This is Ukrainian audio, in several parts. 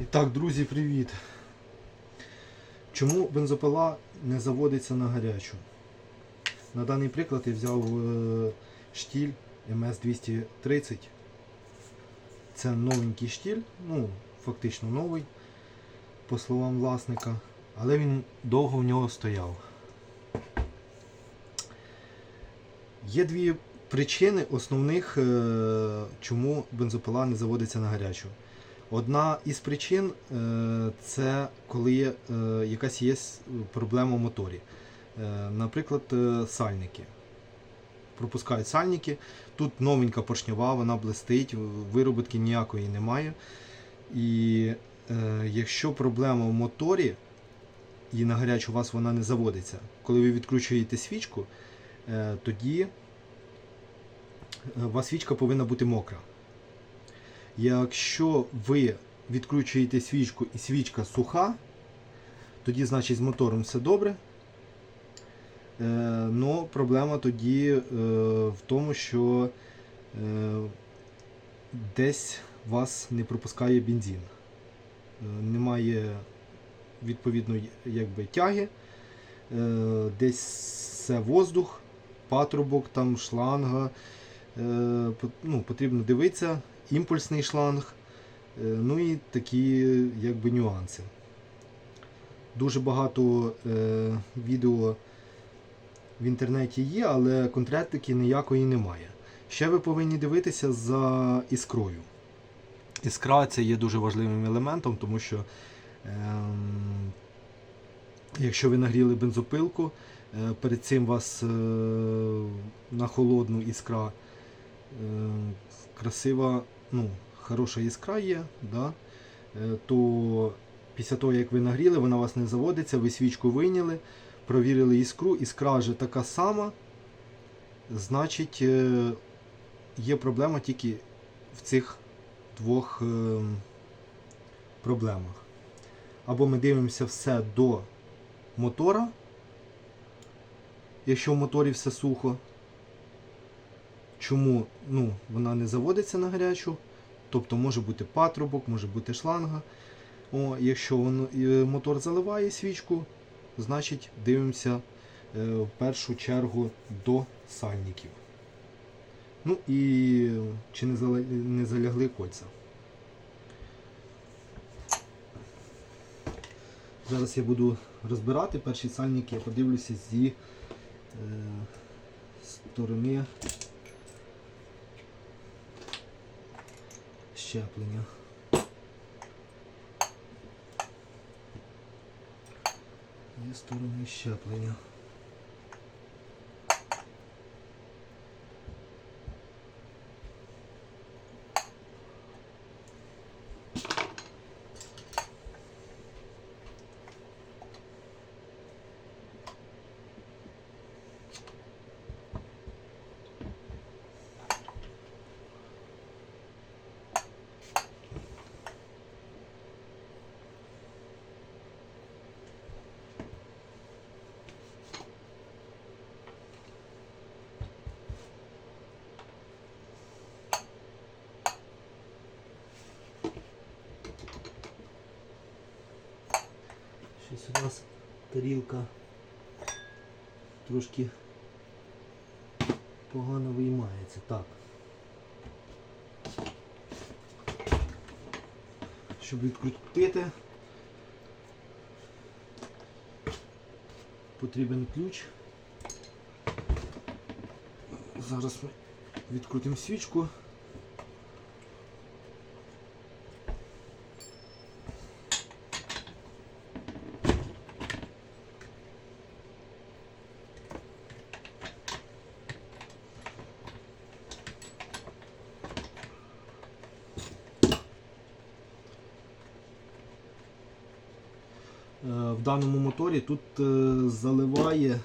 І так, друзі, привіт! Чому бензопила не заводиться на гарячу? На даний приклад я взяв е, штіль МС-230. Це новенький штіль, ну, фактично новий, по словам власника, але він довго в нього стояв. Є дві причини основних, е, чому бензопила не заводиться на гарячу. Одна із причин е, це коли е, якась є проблема в моторі. Е, Наприклад, сальники. Пропускають сальники. Тут новенька поршньова, вона блистить, виробітки ніякої немає. І якщо проблема в моторі і на гарячу у вас вона не заводиться, коли ви відкручуєте свічку, тоді у вас свічка повинна бути мокра. Якщо ви відкручуєте свічку і свічка суха, тоді значить з мотором все добре. Е, но проблема тоді е, в тому, що е, десь вас не пропускає бензин. Е, немає відповідно якби, тяги, е, десь це воздух, патрубок, там, шланга. Е, ну, потрібно дивитися, імпульсний шланг, е, ну і такі якби, нюанси. Дуже багато е, відео в інтернеті є, але конкретики ніякої немає. Ще ви повинні дивитися за іскрою. Іскра це є дуже важливим елементом, тому що ем, якщо ви нагріли бензопилку, е, перед цим вас е, на холодну іскра е, красива, ну, хороша іскра є, да? е, то після того, як ви нагріли, вона у вас не заводиться, ви свічку вийняли, провірили іскру, іскра вже така сама, значить е, є проблема тільки в цих двох е, проблемах. Або ми дивимося все до мотора, якщо в моторі все сухо. Чому ну, вона не заводиться на гарячу? Тобто може бути патрубок, може бути шланга. О, якщо воно, і мотор заливає свічку, значить дивимося е, в першу чергу до сальників. Ну і чи не, зала- не залягли кольця. Зараз я буду розбирати перші сальники, я подивлюся зі е, сторони щеплення. Дві сторони щеплення. Щось у нас тарілка трошки погано виймається. Так. Щоб відкрутити, потрібен ключ. Зараз ми відкрутимо свічку. Е, В даному моторі тут е, заливає, е,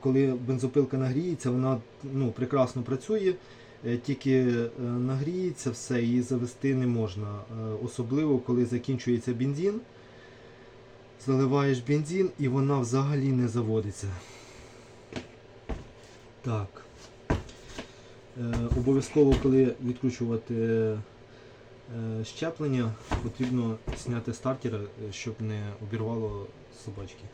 коли бензопилка нагріється, вона ну, прекрасно працює, е, тільки нагріється все, її завести не можна. Особливо коли закінчується бензин. Заливаєш бензин і вона взагалі не заводиться. Так. Обов'язково, коли відкручувати Щеплення потрібно зняти стартера, е, щоб не обірвало собачки.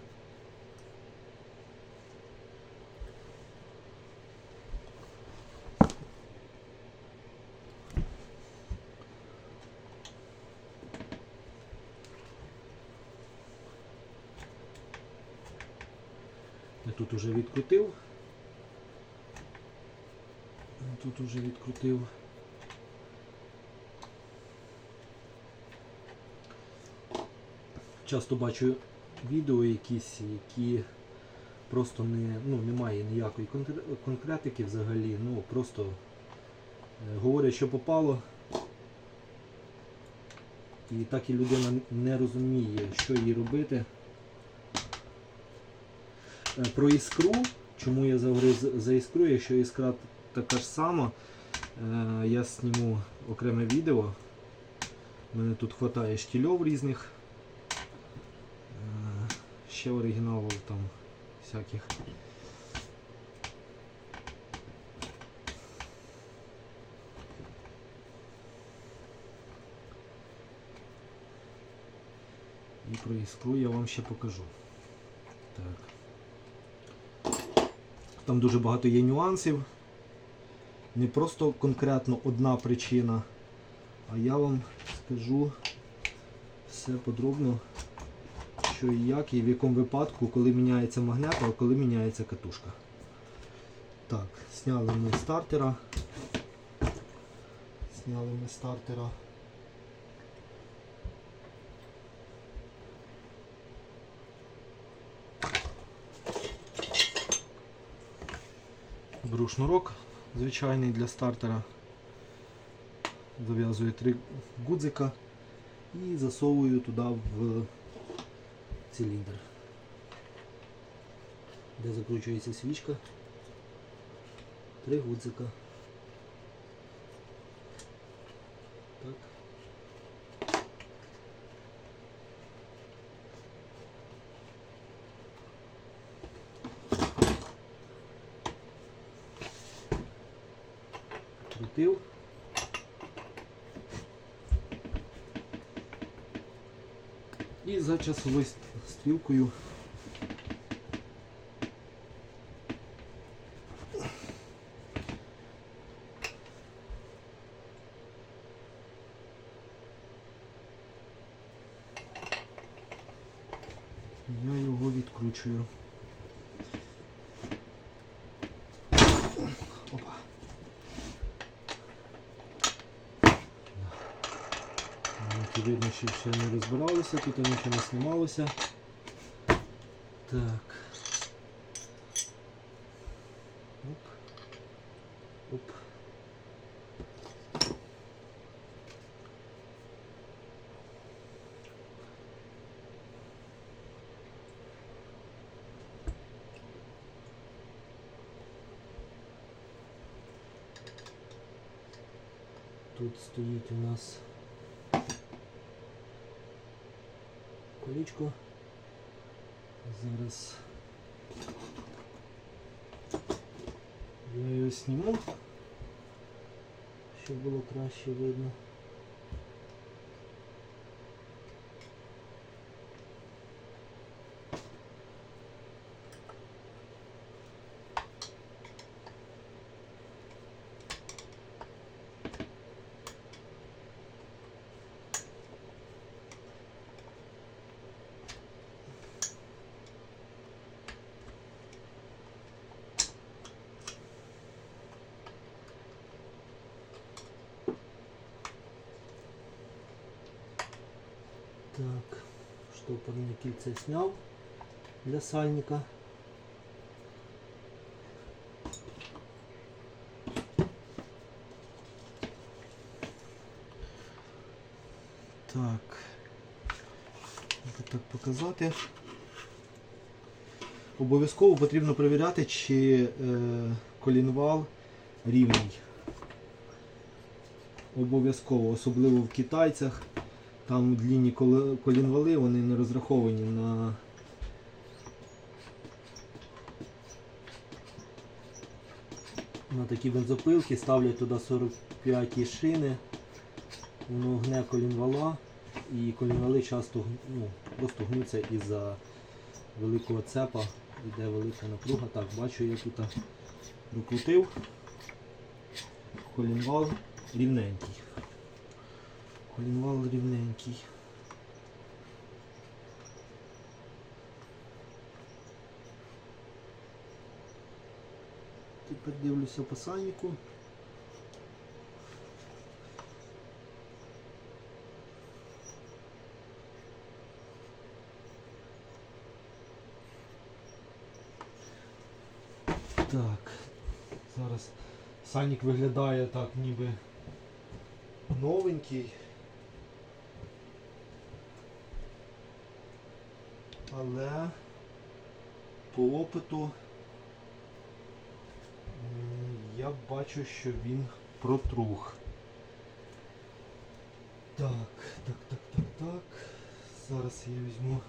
Я тут уже відкрутив. Тут уже відкрутив. Часто бачу відео якісь, які просто не, ну, немає ніякої конкретики взагалі, ну просто е, говорять, що попало. І так і людина не розуміє, що їй робити. Е, Про іскру, чому я завжди за іскру, якщо іскра така ж сама, е, я зніму окреме відео. У мене тут вистачає штільов різних. Ще оригіналів там всяких. І про іскру я вам ще покажу. Так. Там дуже багато є нюансів. Не просто конкретно одна причина, а я вам скажу все подробно, що і як, і в якому випадку, коли міняється магнет, а коли міняється катушка. Так, зняли ми стартера. Зняли ми стартера. Беру шнурок звичайний для стартера. Зав'язую три гудзика і засовую туди в циліндр, де закручується свічка. Три гудзика. Так. Крутив. І за часовою стрілкою я його відкручую. Тут ще не розбиралося, тут нічого не знімалося. Так. Оп. Оп. Тут стоїть у нас колечко. Зараз я його сніму, щоб було краще видно. Штопорное кільце сняв для сальника. Так. Як так показати. Обов'язково потрібно перевіряти, чи е, колінвал рівний. Обов'язково, особливо в китайцях. Там длінні колінвали, вони не розраховані на на такі бензопилки, ставлять туди 45 шини. воно гне колінвала, і колінвали часто ну, просто гнуться із-за великого цепа, йде велика напруга. Так, бачу, я тут прокрутив. Колінвал рівненький. Колінвал рівненький. Тепер дивлюся по сальнику. Так, зараз сальник виглядає так, ніби новенький. Але по опиту я бачу, що він протрух. Так, так, так, так, так. Зараз я візьму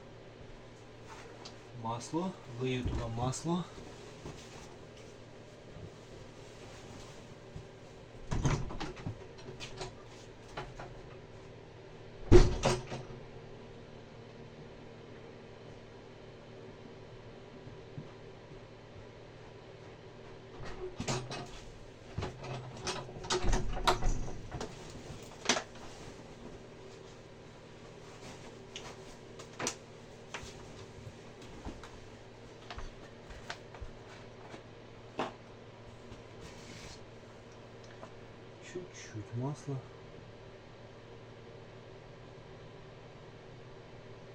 масло, вилию туди масло. Чуть-чуть масла.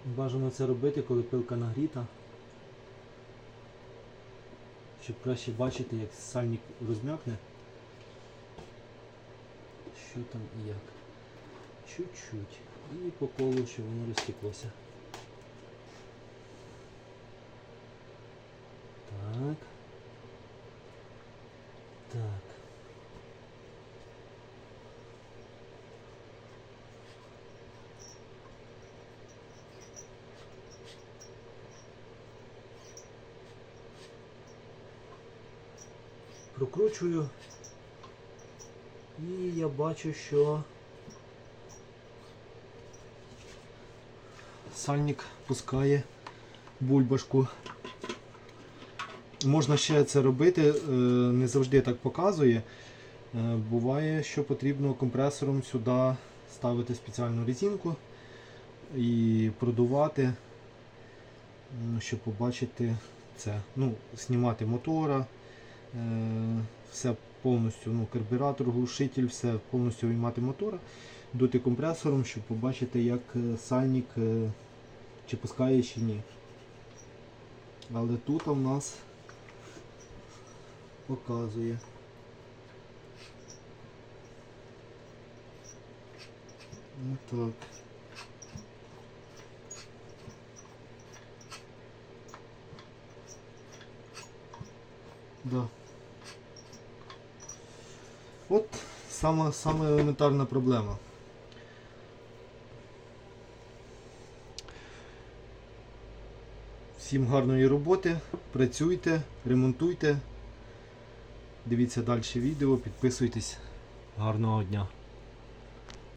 Бажано це робити, коли пилка нагріта. Щоб краще бачити, як сальник розм'якне. Що там і як. Чуть-чуть. І по колу, щоб воно розтеклося. Так. Так. Прокручую. І я бачу, що сальник пускає бульбашку. Можна ще це робити, е, не завжди так показує. Е, Буває, що потрібно компресором сюди ставити спеціальну резинку і продувати, щоб побачити це. Ну, знімати мотора, все повністю, ну, карбюратор, глушитель, все повністю виймати мотора, дути компресором, щоб побачити, як е, сальник е, чи пускає, чи ні. Але тут у нас показує. Ну так. Да. От сама, сама елементарна проблема. Всім гарної роботи, працюйте, ремонтуйте. Дивіться далі відео, підписуйтесь. Гарного дня!